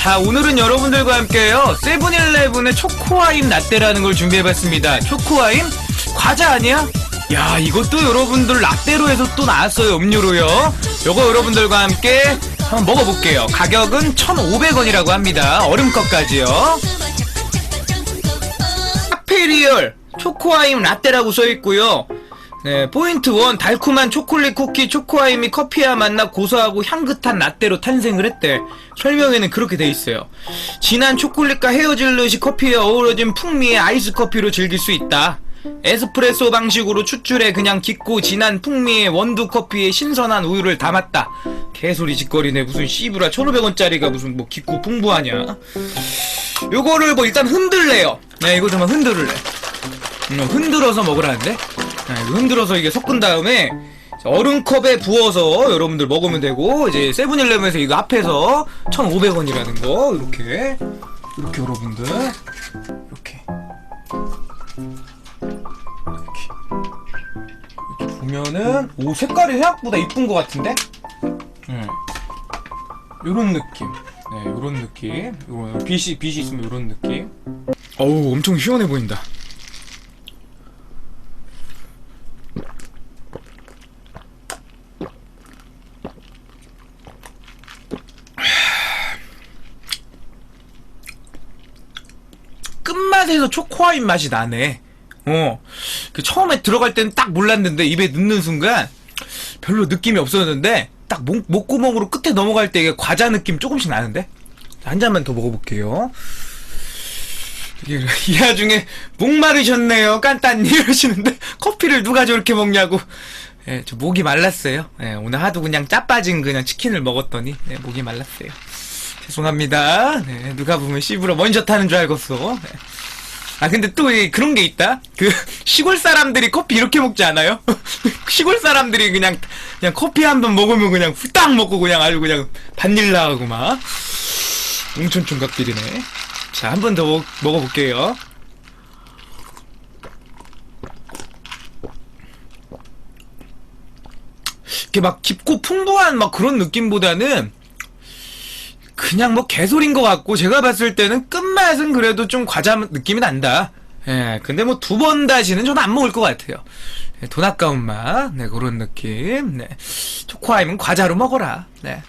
자, 오늘은 여러분들과 함께요. 세븐일레븐의 초코아임 라떼라는 걸 준비해봤습니다. 초코아임? 과자 아니야? 야, 이것도 여러분들 라떼로 해서 또 나왔어요. 음료로요. 요거 여러분들과 함께 한번 먹어볼게요. 가격은 1,500원이라고 합니다. 얼음컵까지요. 하페리얼 초코아임 라떼라고 써있고요. 네, 포인트 1 달콤한 초콜릿 쿠키 초코아임이 커피와 만나 고소하고 향긋한 라떼로 탄생을 했대. 설명에는 그렇게 돼 있어요. 진한 초콜릿과 헤어질 듯이 커피에 어우러진 풍미의 아이스 커피로 즐길 수 있다. 에스프레소 방식으로 추출해 그냥 깊고 진한 풍미의 원두 커피에 신선한 우유를 담았다. 개소리 짓거리네. 무슨 씨부라 1,500원짜리가 무슨 뭐 깊고 풍부하냐. 요거를 뭐 일단 흔들래요. 네, 이거 좀 흔들을래. 음, 흔들어서 먹으라는데? 네, 흔들어서 이게 섞은 다음에 얼음컵에 부어서 여러분들 먹으면 되고 이제 세븐일레븐에서 이거 앞에서 1,500원이라는 거 이렇게 이렇게 여러분들 이렇게 이렇게 이렇게 보면은 오 색깔이 생각보다 이쁜 것 같은데? 음. 요런 느낌. 네, 요런 느낌. 요런 빛이 빛이 있으면 요런 느낌. 어우, 엄청 시원해 보인다. 끝맛에서 초코아임 맛이 나네. 어. 그 처음에 들어갈 때는 딱 몰랐는데 입에 넣는 순간 별로 느낌이 없었는데 딱 목, 목구멍으로 끝에 넘어갈 때 이게 과자 느낌 조금씩 나는데? 한 잔만 더 먹어볼게요. 이 와중에 목마르셨네요 깐딴니 이러시는데 커피를 누가 저렇게 먹냐고 예, 저 목이 말랐어요 예, 오늘 하도 그냥 짜빠진 그냥 치킨을 먹었더니 예, 목이 말랐어요 죄송합니다 네, 누가 보면 씨부러 먼저 타는 줄 알겠어 네. 아 근데 또 이- 그런 게 있다 그 시골 사람들이 커피 이렇게 먹지 않아요? 시골 사람들이 그냥 그냥 커피 한 번 먹으면 그냥 후딱 먹고 그냥 아주 그냥 반일라하고 막 웅촌 총각들이네 자, 한 번 더 먹어볼게요. 이렇게 막 깊고 풍부한 막 그런 느낌보다는 그냥 뭐 개소리인 것 같고 제가 봤을 때는 끝맛은 그래도 좀 과자 느낌이 난다. 예, 근데 뭐 두 번 다시는 저는 안 먹을 것 같아요. 예, 돈 아까운 맛, 네, 그런 느낌. 네. 초코아임은 과자로 먹어라. 네.